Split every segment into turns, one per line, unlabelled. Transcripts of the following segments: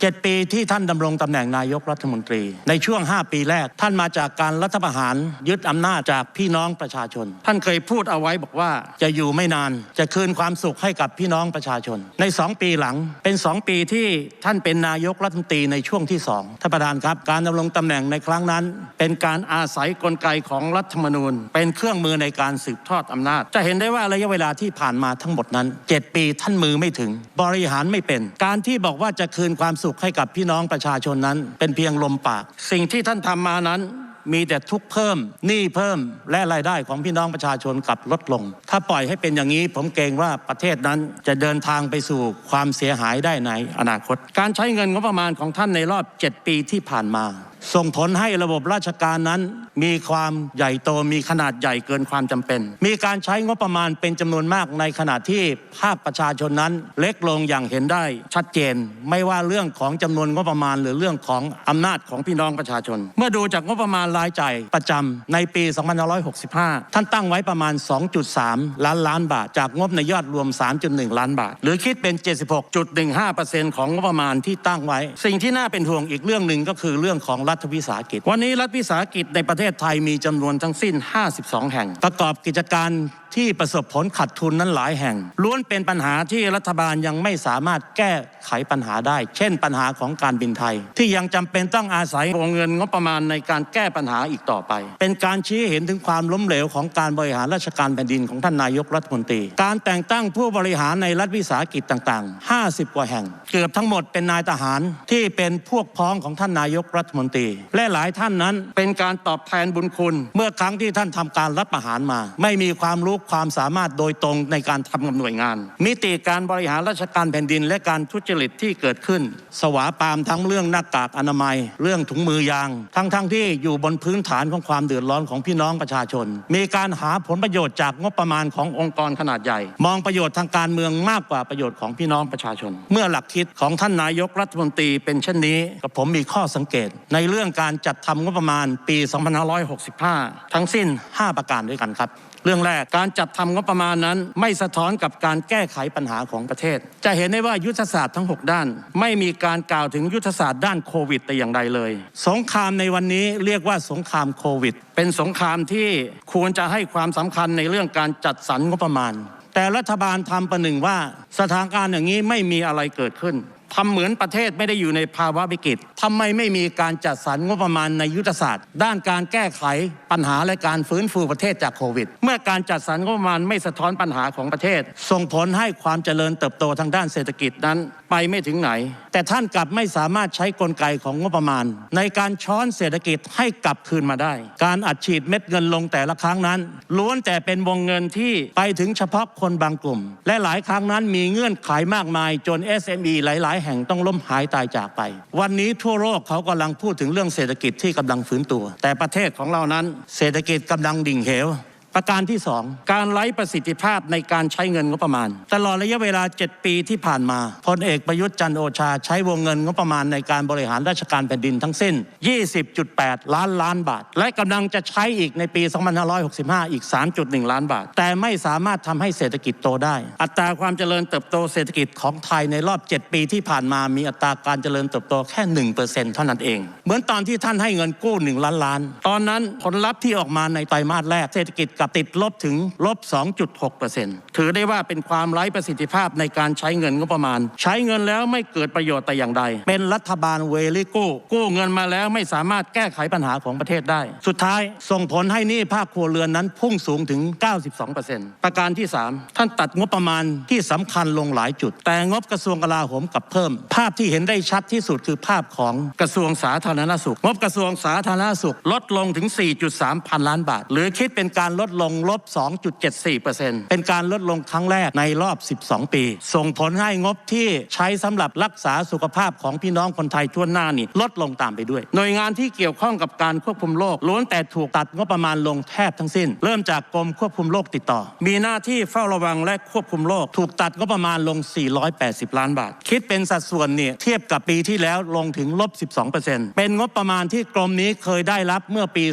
เจ็ดปีที่ท่านดำรงตำแหน่งนายกรัฐมนตรี ในช่วง 5 ปีแรก ท่านมาจากการรัฐประหารยึดอำนาจจากพี่น้องประชาชน ท่านเคยพูดเอาไว้บอกว่าจะอยู่ไม่นาน จะคืนความสุขให้กับพี่น้องประชาชน ใน 2 ปีหลังเป็น 2 ปีที่ท่านเป็นนายกรัฐมนตรีในช่วงที่2ท่านประธานครับ การดำรงตำแหน่งในครั้งนั้น เป็นการอาศัยกลไกของรัฐธรรมนูญ เป็นเครื่องมือในการสืบทอดอำนาจ จะเห็นได้ว่าระยะเวลาที่ผ่านมาทั้งหมดนั้น 7 ปีท่านมือไม่ถึง บริหารไม่เป็น การที่บอกว่าจะคืนความสุขให้กับพี่น้องประชาชนนั้น เป็นเพียงลมปาก สิ่งที่ท่านทำมานั้นมีแต่ทุกเพิ่มหนี้เพิ่มและรายได้ของพี่น้องประชาชนกลับลดลง ถ้าปล่อยให้เป็นอย่างนี้ ผมเกรงว่าประเทศนั้นจะเดินทางไปสู่ความเสียหายได้ในอนาคต การใช้เงินงบประมาณของท่านในรอบ 7 ปีที่ผ่านมา ส่งผลให้ระบบราชการนั้น มีความใหญ่โตมีขนาดใหญ่เกินความจำเป็น มีการใช้งบประมาณเป็นจำนวนมากในขณะที่ภาคประชาชนนั้น เล็กลงอย่างเห็นได้ชัดเจน ไม่ว่าเรื่องของจำนวนงบประมาณ หรือเรื่องของอำนาจของพี่น้องประชาชน เมื่อดูจากงบประมาณรายจ่ายประจำในปี 2565 ท่านตั้งไว้ประมาณ 2.3 ล้านล้านบาท จากงบในยอดรวม 3.1 ล้านบาท หรือคิดเป็น 76.15%ของงบประมาณที่ตั้งไว้ สิ่งที่น่าเป็นห่วงอีกเรื่องหนึ่งก็คือเรื่องของรัฐวิสาหกิจ วันนี้รัฐวิสาหกิจในประเทศไทยมีจำนวนทั้งสิ้น 52 แห่ง ประกอบกิจการ ที่ประสบผลขาดทุนนั้นหลายแห่ง ล้วนเป็นปัญหาที่รัฐบาลยังไม่สามารถแก้ไขปัญหาได้ เช่น ปัญหาของการบินไทย ที่ยังจำเป็นต้องอาศัยวงเงินงบประมาณในการแก้ปัญหาอีกต่อไป เป็นการชี้เห็นถึงความล้มเหลวของการบริหารราชการแผ่นดินของท่านนายกรัฐมนตรี การแต่งตั้งผู้บริหารในรัฐวิสาหกิจต่างๆ 50 กว่าแห่ง เกือบทั้งหมดเป็นนายทหารที่เป็นพวกพ้องของท่านนายกรัฐมนตรี และหลายท่านนั้นเป็นการตอบแทนบุญคุณ เมื่อครั้งที่ท่านทำการรัฐประหารมา ไม่มีความรู้ความสามารถโดยตรงในการทำกับหน่วยงาน มิติการบริหารราชการแผ่นดิน และการทุจริตที่เกิดขึ้น สวาปามทั้งเรื่องหน้ากากอนามัย เรื่องถุงมือยาง ทั้งๆทที่อยู่บนพื้นฐานของความเดือดร้อนของพี่น้องประชาชน มีการหาผลประโยชน์จากงบประมาณขององค์กรขนาดใหญ่ มองประโยชน์ทางการเมืองมากกว่าประโยชน์ของพี่น้องประชาชน เมื่อหลักคิดของท่านนายกรัฐมนตรีเป็นเช่นนี้กับผมมีข้อสังเกต ในเรื่องการจัดทำงบประมาณปี 2565 ทั้งสิ้น 5 ประการด้วยกันครับ เรื่องแรกการจัดทำงบประมาณนั้น ไม่สะท้อนกับการแก้ไขปัญหาของประเทศ จะเห็นได้ว่ายุทธศาสตร์ทั้ง 6 ด้าน ไม่มีการกล่าวถึงยุทธศาสตร์ด้านโควิดแต่อย่างใดเลย สงครามในวันนี้เรียกว่าสงครามโควิด เป็นสงครามที่ควรจะให้ความสำคัญในเรื่องการจัดสรรงบประมาณ แต่รัฐบาลทำประหนึ่งว่าสถานการณ์อย่างนี้ไม่มีอะไรเกิดขึ้น ทำเหมือนประเทศไม่ได้อยู่ในภาวะวิกฤตทำไมไม่มีการจัดสรรงบประมาณในยุทธศาสตร์ ด้านการแก้ไขปัญหาและการฟื้นฟูประเทศจากโควิด เมื่อการจัดสรรงบประมาณไม่สะท้อนปัญหาของประเทศ ส่งผลให้ความเจริญเติบโตทางด้านเศรษฐกิจนั้นไปไม่ถึงไหน แต่ท่านกลับไม่สามารถใช้กลไกของงบประมาณ ในการช้อนเศรษฐกิจให้กลับคืนมาได้ การอัดฉีดเม็ดเงินลงแต่ละครั้งนั้น ล้วนแต่เป็นวงเงินที่ไปถึงเฉพาะคนบางกลุ่ม และหลายครั้งนั้นมีเงื่อนไขมากมายจน SME หลายๆแห่งต้องล้มหายตายจากไป วันนี้ทั่วโลกเขากำลังพูดถึงเรื่องเศรษฐกิจที่กำลังฟื้นตัว แต่ประเทศของเรานั้น เศรษฐกิจกำลังดิ่งเหว ประการที่ 2 การไร้ประสิทธิภาพในการใช้เงินงบประมาณ ตลอดระยะเวลา 7 ปีที่ผ่านมาพลเอกประยุทธ์จันโอชาใช้วงเงินงบประมาณในการบริหารราชการแผ่นดินทั้งสิ้น 20.8 ล้านล้านบาท และกำลังจะใช้อีกในปี 2565 อีก 3.1 ล้านบาท แต่ไม่สามารถทำให้เศรษฐกิจโตได้ อัตราความเจริญเติบโตเศรษฐกิจของไทยในรอบ 7 ปีที่ผ่านมามีอัตราการเจริญเติบโตแค่ 1%เท่านั้นเอง เหมือนตอนที่ท่านให้เงินกู้ 1 ล้านล้าน ตอนนั้นผลลัพธ์ที่ออกมาในไตรมาสแรกเศรษฐกิจกลับติดลบถึงลบ 2.6%ถือได้ว่าเป็นความไร้ประสิทธิภาพในการใช้เงินงบประมาณ ใช้เงินแล้วไม่เกิดประโยชน์แต่อย่างใด เป็นรัฐบาลเวลิกู้กู้เงินมาแล้วไม่สามารถแก้ไขปัญหาของประเทศได้ สุดท้ายส่งผลให้หนี้ภาคครัวเรือนนั้นพุ่งสูงถึง 92%ประการที่ 3 ท่านตัดงบประมาณที่สำคัญลงหลายจุด แต่งบกระทรวงกลาโหมกลับเพิ่ม ภาพที่เห็นได้ชัดที่สุดคือภาพของกระทรวงสาธารณสุข งบกระทรวงสาธารณสุข ลดลงถึง 4.3 พันล้านบาท หรือคิดเป็นการลดลงลบ 2.74%เป็นการลดลงครั้งแรกในรอบ 12 ปี ส่งผลให้งบที่ใช้สำหรับรักษาสุขภาพของพี่น้องคนไทยทั่วหน้านี่ลดลงตามไปด้วย หน่วยงานที่เกี่ยวข้องกับการควบคุมโรคล้วนแต่ถูกตัดงบประมาณลงแทบทั้งสิ้น เริ่มจากกรมควบคุมโรคติดต่อ มีหน้าที่เฝ้าระวังและควบคุมโรคถูกตัดงบประมาณลง 480 ล้านบาท คิดเป็นสัดส่วนเนี่ยเทียบกับปีที่แล้วลงถึงลบ 12%เป็นงบประมาณที่กรมนี้เคยได้รับเมื่อปี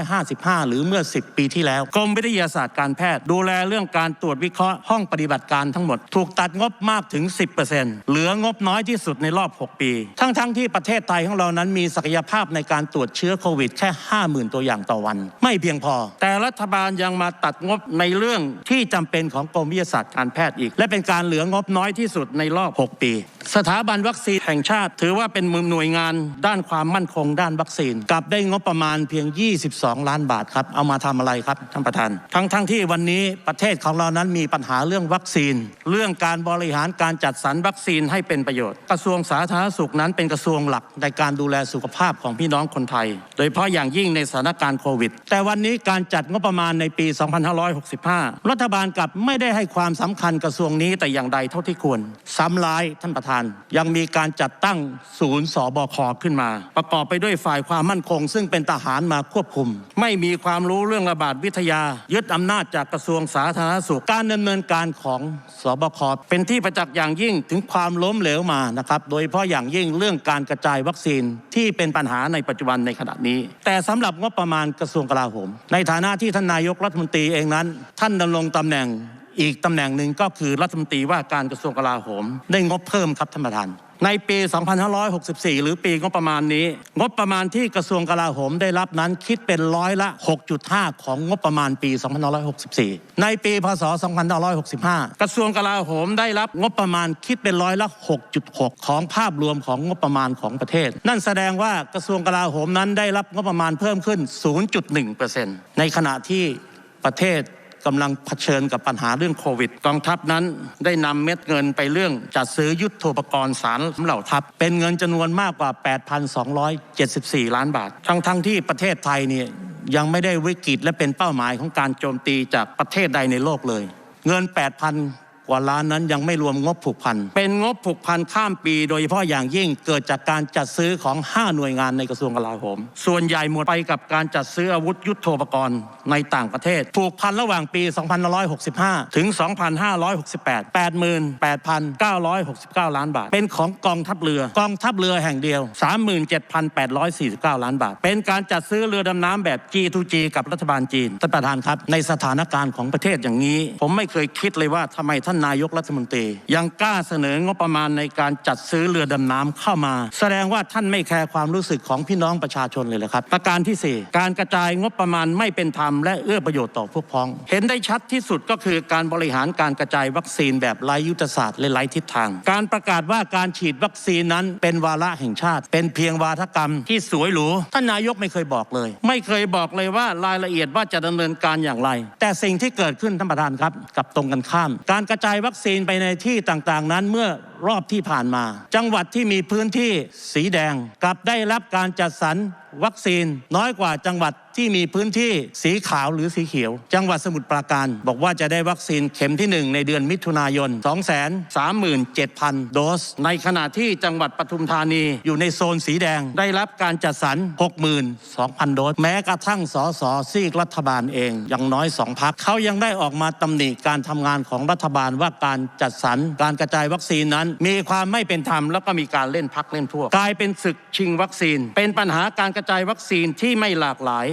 2555 หรือเมื่อ 10 ปีที่แล้วกรมวิทยาศาสตร์การแพทย์ ดูแลเรื่องการตรวจวิเคราะห์ห้องปฏิบัติการทั้งหมด ถูกตัดงบมากถึง 10%เหลืองบน้อยที่สุดในรอบ 6 ปี ทั้งๆที่ประเทศไทยของเรานั้นมีศักยภาพในการตรวจเชื้อโควิดแค่ 50,000 ตัวอย่างต่อวัน ไม่เพียงพอ แต่รัฐบาลยังมาตัดงบในเรื่องที่จำเป็นของกรมวิทยาศาสตร์การแพทย์อีก และเป็นการเหลืองบน้อยที่สุดในรอบ 6 ปี สถาบันวัคซีนแห่งชาติ ถือว่าเป็นมือหน่วยงานด้านความมั่นคงด้านวัคซีนกลับได้งบประมาณเพียง 22 ล้านบาทครับเอามาทำอะไรครับท่านประธาน ทั้งทั้งที่วันนี้ประเทศของเรานั้นมีปัญหาเรื่องวัคซีน เรื่องการบริหารการจัดสรรวัคซีนให้เป็นประโยชน์ กระทรวงสาธารณสุขนั้นเป็นกระทรวงหลักในการดูแลสุขภาพของพี่น้องคนไทย โดยเฉพาะอย่างยิ่งในสถานการณ์โควิด แต่วันนี้การจัดงบประมาณในปี 2565 รัฐบาลกลับไม่ได้ให้ความสำคัญกระทรวงนี้แต่อย่างใดเท่าที่ควร ซ้ำร้ายท่านประธาน ยังมีการจัดตั้งศูนย์สบคขึ้นมา ประกอบไปด้วยฝ่ายความมั่นคง ซึ่งเป็นทหารมาควบคุม ไม่มีความรู้เรื่องระบาดวิทยายึดอำนาจจากกระทรวงสาธารณสุข การดำเนินการของสบคเป็นที่ประจักษ์อย่างยิ่งถึงความล้มเหลวมานะครับ โดยเฉพาะอย่างยิ่งเรื่องการกระจายวัคซีนที่เป็นปัญหาในปัจจุบันในขณะนี้ แต่สำหรับงบประมาณกระทรวงกลาโหม ในฐานะที่ท่านนายกรัฐมนตรีเองนั้น ท่านดำรงตำแหน่งอีกตำแหน่งหนึ่งก็คือรัฐมนตรีว่าการกระทรวงกลาโหม ได้งบเพิ่มครับท่านประธาน ในปี 2564 หรือปีงบประมาณนี้ งบประมาณที่กระทรวงกลาโหมได้รับนั้นคิดเป็นร้อยละ 6.5 ของงบประมาณปี 2564 ในปี พศ 2565 กระทรวงกลาโหมได้รับงบประมาณคิดเป็นร้อยละ 6.6 ของภาพรวมของงบประมาณของประเทศ นั่นแสดงว่ากระทรวงกลาโหมนั้นได้รับงบประมาณเพิ่มขึ้น 0.1%ในขณะที่ประเทศ กำลังเผชิญกับปัญหาเรื่องโควิด กองทัพนั้นได้นำเม็ดเงินไปเรื่องจัดซื้อยุทโธปกรสารเหล่าทัพ เป็นเงินจำนวนมากกว่า 8,274 ล้านบาท ทั้งทั้งที่ประเทศไทยเนี่ยยังไม่ได้วิกฤตและเป็นเป้าหมายของการโจมตีจากประเทศใดในโลกเลย เงิน 8,000 กว่าล้านนั้นยังไม่รวมงบผูกพัน เป็นงบผูกพันข้ามปี โดยเฉพาะอย่างยิ่งเกิดจากการจัดซื้อของ 5 หน่วยงานในกระทรวงกลาโหม ส่วนใหญ่หมดไปกับการจัดซื้ออาวุธยุทโธปกรณ์ในต่างประเทศ ผูกพันระหว่างปี 2565 ถึง 2568 88,969 ล้านบาท เป็นของกองทัพเรือกองทัพเรือแห่งเดียว 37,849 ล้านบาท เป็นการจัดซื้อเรือดำน้ำแบบ G2G กับรัฐบาลจีนท่านประธานครับ ในสถานการณ์ของประเทศอย่างนี้ ผมไม่เคยคิดเลยว่าทำไมท่านนายกรัฐมนตรี ยังกล้าเสนองบประมาณในการจัดซื้อเรือดำน้ำเข้ามา แสดงว่าท่านไม่แคร์ความรู้สึกของพี่น้องประชาชนเลยเหรอครับ ประการที่สี่การกระจายงบประมาณไม่เป็นธรรมและเอื้อประโยชน์ต่อพวกพ้อง เห็นได้ชัดที่สุดก็คือการบริหารการกระจายวัคซีนแบบไร้ยุทธศาสตร์และไร้ทิศทาง การประกาศว่าการฉีดวัคซีนนั้นเป็นวาระแห่งชาติ เป็นเพียงวาทกรรมที่สวยหรูท่านนายกไม่เคยบอกเลย ไม่เคยบอกเลยว่ารายละเอียดว่าจะดำเนินการอย่างไร แต่สิ่งที่เกิดขึ้นท่านประธานครับกับตรงกันข้าม การกระจายวัคซีนไปในที่ต่างๆนั้นเมื่อรอบที่ผ่านมา จังหวัดที่มีพื้นที่สีแดงกลับได้รับการจัดสรรวัคซีนน้อยกว่าจังหวัดที่มีพื้นที่สีขาวหรือสีเขียว จังหวัดสมุทรปราการ บอกว่าจะได้วัคซีนเข็มที่ 1 ในเดือนมิถุนายน 237,000 โดส ในขณะที่จังหวัดปทุมธานีอยู่ในโซนสีแดงได้รับการจัดสรร 62,000 โดส แม้กระทั่งสสซีกรัฐบาลเองอย่างน้อยสองพักเขายังได้ออกมาตำหนิการทำงานของรัฐบาลว่าการจัดสรรการกระจายวัคซีนนั้นมีความไม่เป็นธรรมแล้วก็มีการเล่นพักเล่นพวก กลายเป็นศึกชิงวัคซีน เป็นปัญหาการกระจายวัคซีนที่ไม่หลากหลาย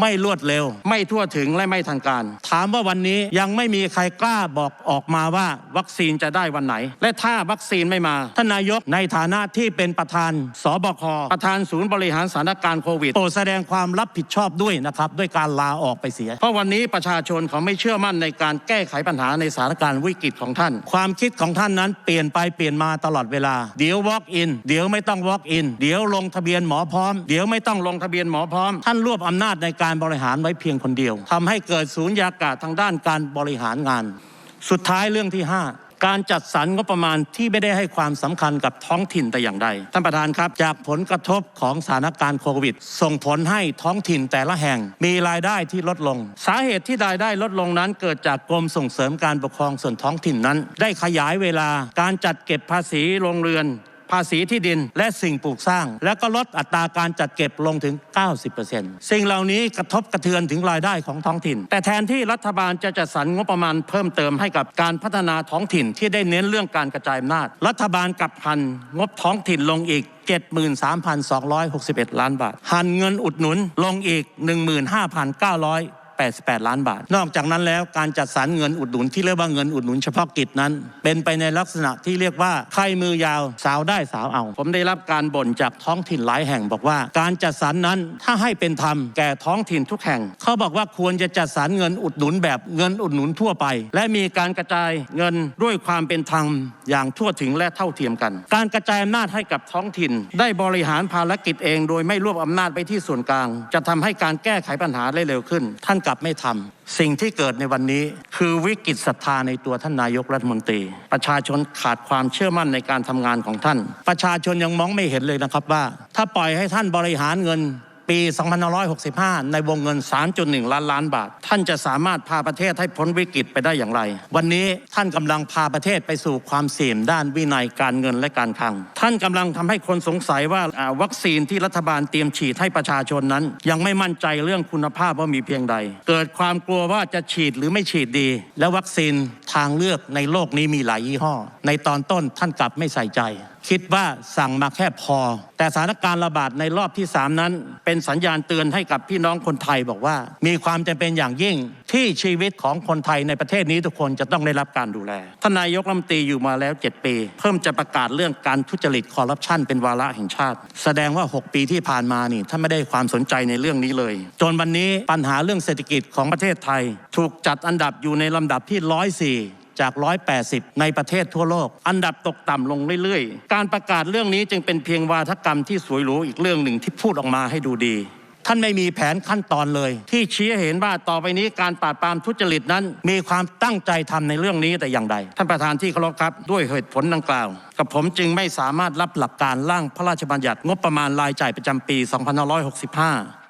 ไม่รวดเร็ว ไม่ทั่วถึงและไม่ทันการ ถามว่าวันนี้ยังไม่มีใครกล้าบอกออกมาว่าวัคซีนจะได้วันไหน และถ้าวัคซีนไม่มาท่านนายกในฐานะที่เป็นประธานสบคประธานศูนย์บริหารสถานการณ์โควิดโปรดแสดงความรับผิดชอบด้วยนะครับด้วยการลาออกไปเสีย เพราะวันนี้ประชาชนเขาไม่เชื่อมั่นในการแก้ไขปัญหาในสถานการณ์วิกฤตของท่าน ความคิดของท่านนั้นเปลี่ยนไปเปลี่ยนมาตลอดเวลา เดี๋ยว walk in เดี๋ยวไม่ต้อง walk in เดี๋ยวลงทะเบียนหมอพร้อม เดี๋ยวไม่ต้องลงทะเบียนหมอพร้อม ท่านรวบอำนาจในการการบริหารไว้เพียงคนเดียวทำให้เกิดศูนย์ยากาศทางด้านการบริหารงาน สุดท้ายเรื่องที่ 5การจัดสรรงบประมาณที่ไม่ได้ให้ความสำคัญกับท้องถิ่นแต่อย่างใด ท่านประธานครับ จากผลกระทบของสถานการณ์โควิด ส่งผลให้ท้องถิ่นแต่ละแห่ง มีรายได้ที่ลดลง สาเหตุที่รายได้ลดลงนั้น เกิดจากกรมส่งเสริมการปกครองส่วนท้องถิ่นนั้น ได้ขยายเวลาการจัดเก็บภาษีโรงเรือน ภาษีที่ดินและสิ่งปลูกสร้าง แล้วก็ลดอัตราการจัดเก็บลงถึง 90%สิ่งเหล่านี้กระทบกระเทือนถึงรายได้ของท้องถิ่น แต่แทนที่รัฐบาลจะจัดสรรงบประมาณเพิ่มเติมให้กับการพัฒนาท้องถิ่นที่ได้เน้นเรื่องการกระจายอำนาจ รัฐบาลกับหันงบท้องถิ่นลงอีก73,261 ล้านบาท หันเงินอุดหนุนลงอีก 15,900 88 ล้านบาท นอกจากนั้นแล้วการจัดสรรเงินอุดหนุนที่เรียกว่าเงินอุดหนุนเฉพาะกิจนั้น เป็นไปในลักษณะที่เรียกว่าใครมือยาวสาวได้สาวเอา ผมได้รับการบ่นจากท้องถิ่นหลายแห่งบอกว่า การจัดสรรนั้นถ้าให้เป็นธรรมแก่ท้องถิ่นทุกแห่ง เขาบอกว่าควรจะจัดสรรเงินอุดหนุนแบบเงินอุดหนุนทั่วไป และมีการกระจายเงินด้วยความเป็นธรรมอย่างทั่วถึงและเท่าเทียมกัน การกระจายอำนาจให้กับท้องถิ่น ได้บริหารภารกิจเอง โดยไม่รวบอำนาจไปที่ส่วนกลาง จะทำให้การแก้ไขปัญหาได้เร็วขึ้น ท่านกลับไม่ทำสิ่งที่เกิดในวันนี้คือวิกฤตศรัทธาในตัวท่านนายกรัฐมนตรี ประชาชนขาดความเชื่อมั่นในการทำงานของท่าน ประชาชนยังมองไม่เห็นเลยนะครับว่า ถ้าปล่อยให้ท่านบริหารเงิน ปี 2565 ในวงเงิน 3.1 ล้านล้านบาท ท่านจะสามารถพาประเทศให้พ้นวิกฤตไปได้อย่างไร วันนี้ท่านกำลังพาประเทศไปสู่ความเสี่ยมด้านวินัยการเงินและการคลัง ท่านกำลังทำให้คนสงสัยว่าวัคซีนที่รัฐบาลเตรียมฉีดให้ประชาชนนั้น ยังไม่มั่นใจเรื่องคุณภาพว่ามีเพียงใด เกิดความกลัวว่าจะฉีดหรือไม่ฉีดดี และวัคซีนทางเลือกในโลกนี้มีหลายยี่ห้อ ในตอนต้นท่านกลับไม่ใส่ใจ คิดว่าสั่งมาแค่พอ แต่สถานการณ์ระบาดในรอบที่ 3 นั้น เป็นสัญญาณเตือนให้กับพี่น้องคนไทยบอกว่า มีความจำเป็นอย่างยิ่งที่ชีวิตของคนไทยในประเทศนี้ทุกคนจะต้องได้รับการดูแลท่านนายกรัฐมนตรีอยู่มาแล้ว 7 ปี เพิ่มจะประกาศเรื่องการทุจริตคอร์รัปชันเป็นวาระแห่งชาติ แสดงว่า 6 ปีที่ผ่านมานี่ท่านไม่ได้ความสนใจในเรื่องนี้เลย จนวันนี้ปัญหาเรื่องเศรษฐกิจของประเทศไทย ถูกจัดอันดับอยู่ในลำดับที่ 104 จาก 180 ในประเทศทั่วโลก อันดับตกต่ำลงเรื่อยๆ การประกาศเรื่องนี้จึงเป็นเพียงวาทกรรมที่สวยหรูอีกเรื่องหนึ่งที่พูดออกมาให้ดูดี ท่านไม่มีแผนขั้นตอนเลย ที่ชี้เห็นว่าต่อไปนี้การปราบปรามทุจริตนั้น มีความตั้งใจทำในเรื่องนี้แต่อย่างใด ท่านประธานที่เคารพครับด้วยเหตุผลดังกล่าว กับผมจึงไม่สามารถรับหลักการร่างพระราชบัญญัติงบประมาณรายจ่ายประจำปี 2565